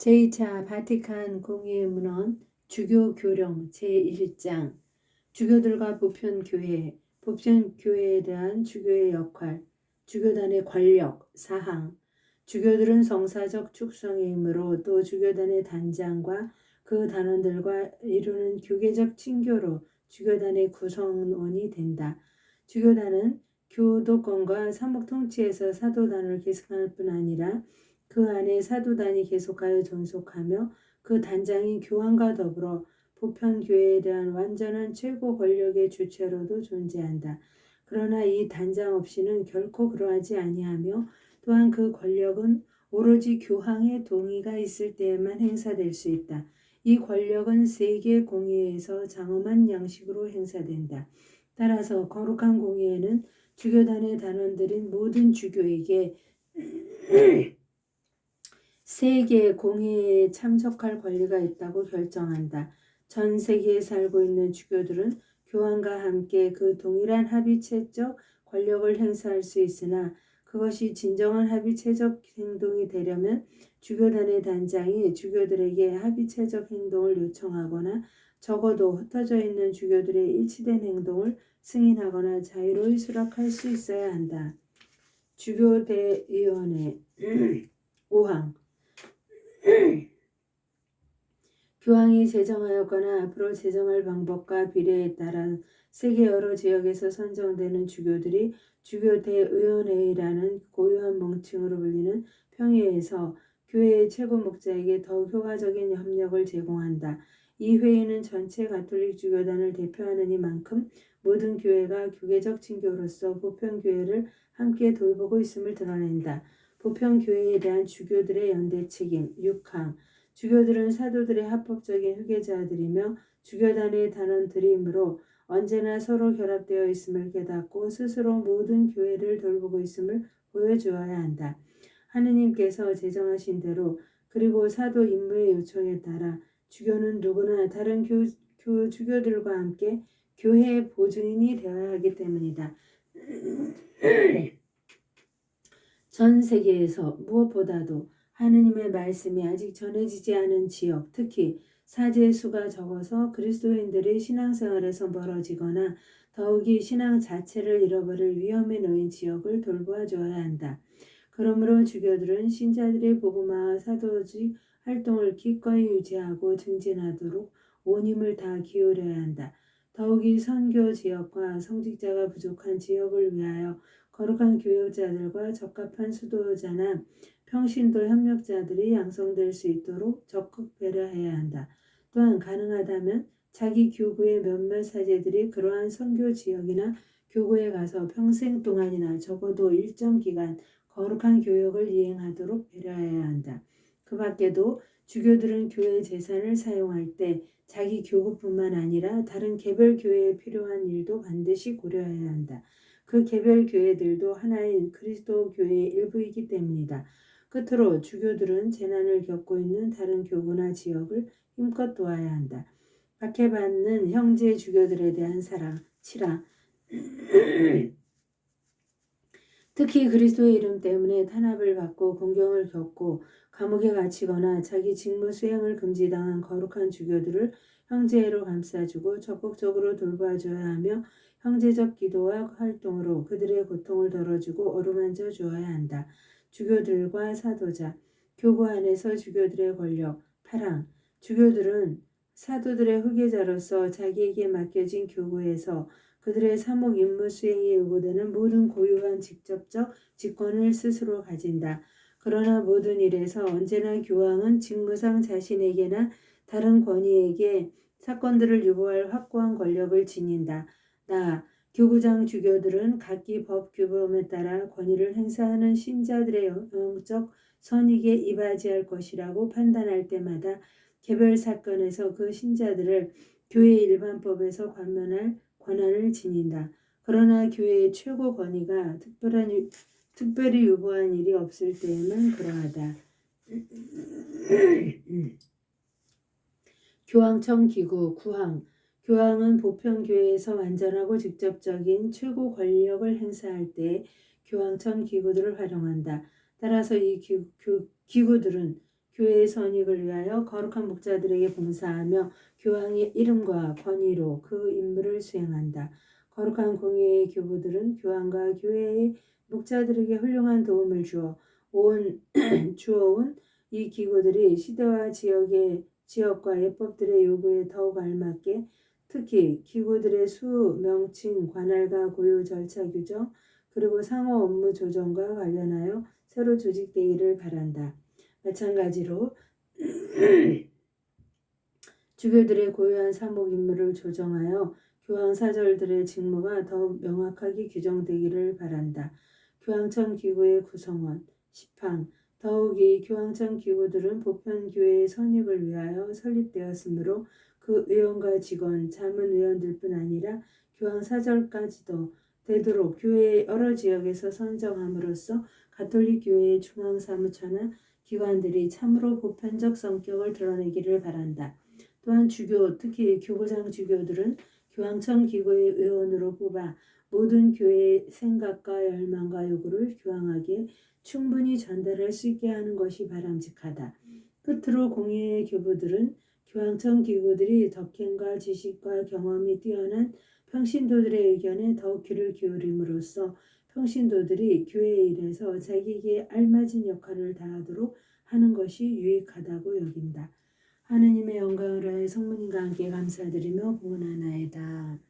제2차 바티칸 공예문헌 주교 교령 제1장 주교들과 보편교회 보편교회에 대한 주교의 역할 주교단의 권력 사항 주교들은 성사적 축성의 힘으로 또 주교단의 단장과 그 단원들과 이루는 교계적 친교로 주교단의 구성원이 된다. 주교단은 교도권과 사목 통치에서 사도단을 계승할 뿐 아니라 그 안에 사도단이 계속하여 존속하며 그 단장인 교황과 더불어 보편교회에 대한 완전한 최고 권력의 주체로도 존재한다. 그러나 이 단장 없이는 결코 그러하지 아니하며 또한 그 권력은 오로지 교황의 동의가 있을 때에만 행사될 수 있다. 이 권력은 세계 공의에서 장엄한 양식으로 행사된다. 따라서 거룩한 공의에는 주교단의 단원들인 모든 주교에게 세계 공회에 참석할 권리가 있다고 결정한다. 전 세계에 살고 있는 주교들은 교황과 함께 그 동일한 합의체적 권력을 행사할 수 있으나 그것이 진정한 합의체적 행동이 되려면 주교단의 단장이 주교들에게 합의체적 행동을 요청하거나 적어도 흩어져 있는 주교들의 일치된 행동을 승인하거나 자유로이 수락할 수 있어야 한다. 주교대위원회 5항 교황이 제정하였거나 앞으로 제정할 방법과 비례에 따라 세계 여러 지역에서 선정되는 주교들이 주교대의원회의라는 고유한 명칭으로 불리는 평의에서 교회의 최고 목자에게 더욱 효과적인 협력을 제공한다. 이 회의는 전체 가톨릭 주교단을 대표하는 이만큼 모든 교회가 교계적 친교로서 보편교회를 함께 돌보고 있음을 드러낸다. 보편교회에 대한 주교들의 연대 책임 6항 주교들은 사도들의 합법적인 후계자들이며 주교단의 단원들이므로 언제나 서로 결합되어 있음을 깨닫고 스스로 모든 교회를 돌보고 있음을 보여주어야 한다. 하느님께서 제정하신 대로 그리고 사도 임무의 요청에 따라 주교는 누구나 다른 교, 교 주교들과 함께 교회의 보증인이 되어야 하기 때문이다. 전 세계에서 무엇보다도 하느님의 말씀이 아직 전해지지 않은 지역, 특히 사제의 수가 적어서 그리스도인들의 신앙생활에서 멀어지거나 더욱이 신앙 자체를 잃어버릴 위험에 놓인 지역을 돌보아 줘야 한다. 그러므로 주교들은 신자들의 복음화 사도직 활동을 기꺼이 유지하고 증진하도록 온 힘을 다 기울여야 한다. 더욱이 선교 지역과 성직자가 부족한 지역을 위하여 거룩한 교역자들과 적합한 수도자나 평신도 협력자들이 양성될 수 있도록 적극 배려해야 한다. 또한 가능하다면 자기 교구의 몇몇 사제들이 그러한 선교 지역이나 교구에 가서 평생 동안이나 적어도 일정 기간 거룩한 교역을 이행하도록 배려해야 한다. 그 밖에도 주교들은 교회 재산을 사용할 때 자기 교구뿐만 아니라 다른 개별 교회에 필요한 일도 반드시 고려해야 한다. 그 개별 교회들도 하나인 그리스도 교회의 일부이기 때문이다. 끝으로 주교들은 재난을 겪고 있는 다른 교구나 지역을 힘껏 도와야 한다. 박해받는 형제 주교들에 대한 사랑, 치라. 특히 그리스도의 이름 때문에 탄압을 받고 공경을 겪고 감옥에 갇히거나 자기 직무 수행을 금지당한 거룩한 주교들을 형제로 감싸주고 적극적으로 돌봐줘야 하며 형제적 기도와 활동으로 그들의 고통을 덜어주고 어루만져 주어야 한다. 주교들과 사도자, 교구 안에서 주교들의 권력, 파랑, 주교들은 사도들의 후계자로서 자기에게 맡겨진 교구에서 그들의 사목 임무 수행에 요구되는 모든 고유한 직접적 직권을 스스로 가진다. 그러나 모든 일에서 언제나 교황은 직무상 자신에게나 다른 권위에게 사건들을 유보할 확고한 권력을 지닌다. 나 교구장 주교들은 각기 법 규범에 따라 권위를 행사하는 신자들의 영적 선익에 이바지할 것이라고 판단할 때마다 개별 사건에서 그 신자들을 교회 일반법에서 관면할 권한을 지닌다. 그러나 교회의 최고 권위가 특별한 특별히 유보한 일이 없을 때에만 그러하다. 교황청 기구 구항 교황은 보편교회에서 완전하고 직접적인 최고 권력을 행사할 때 교황청 기구들을 활용한다. 따라서 이 기, 구, 기구들은 교회의 선익을 위하여 거룩한 목자들에게 봉사하며 교황의 이름과 권위로 그 임무를 수행한다. 거룩한 공예의 교부들은 교황과 교회의 목자들에게 훌륭한 도움을 주어 온 주어온 이 기구들이 시대와 지역의 지역과 예법들의 요구에 더욱 알맞게 특히 기구들의 수, 명칭, 관할과 고유 절차 규정 그리고 상호 업무 조정과 관련하여 새로 조직되기를 바란다. 마찬가지로 주교들의 고유한 사목 임무를 조정하여 교황 사절들의 직무가 더욱 명확하게 규정되기를 바란다. 교황청 기구의 구성원 10항 더욱이 교황청 기구들은 보편교회의 선익을 위하여 설립되었으므로 그 의원과 직원, 자문위원들뿐 아니라 교황 사절까지도 되도록 교회의 여러 지역에서 선정함으로써 가톨릭 교회의 중앙 사무처나 기관들이 참으로 보편적 성격을 드러내기를 바란다. 또한 주교, 특히 교구장 주교들은 교황청 기구의 의원으로 뽑아 모든 교회의 생각과 열망과 요구를 교황에게 충분히 전달할 수 있게 하는 것이 바람직하다. 끝으로 공예의 교부들은 교황청 기구들이 덕행과 지식과 경험이 뛰어난 평신도들의 의견에 더욱 귀를 기울임으로써 평신도들이 교회 일에서 자기에게 알맞은 역할을 다하도록 하는 것이 유익하다고 여긴다. 하느님의 영광을 위하여 성모님과 함께 감사드리며 구원하나이다.